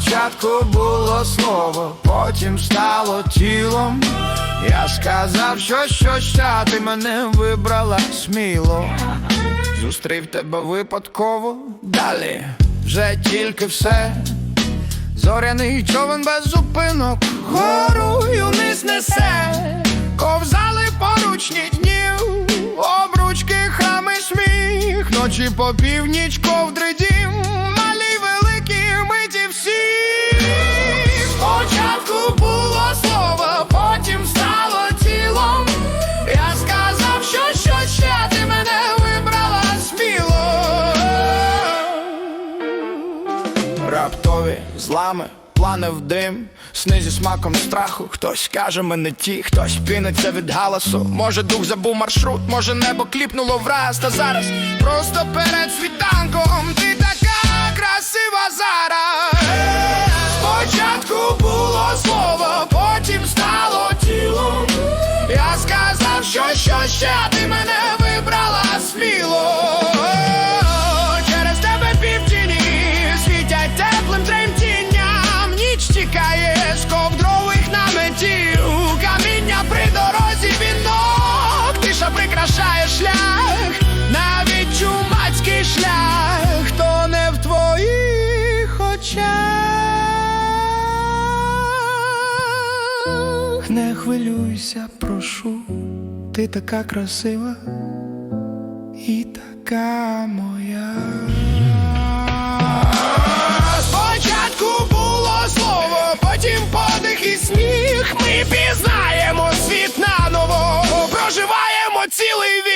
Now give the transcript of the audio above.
Спочатку було слово, потім стало тілом. Я сказав, що що, що ти мене вибрала сміло. Зустрів тебе випадково, далі вже тільки все. Зоряний човен без зупинок, горою низ несе, ковзали поручні днів, обручки, хами, сміх, ночі по північ ковдри дім, Раптові злами, плани в дим, сни зі смаком страху. Хтось каже мене ті, хтось піниться від галасу. Може, дух забув маршрут, може небо кліпнуло враз, та зараз просто перед світанком ти така красива зараз. Спочатку було слово, потім стало тілом. Я сказав, що, що ще ти мене не хвилюйся, прошу, ти така красива і така моя. Спочатку було слово, потім подих і сміх. Ми пізнаємо світ наново, проживаємо цілий.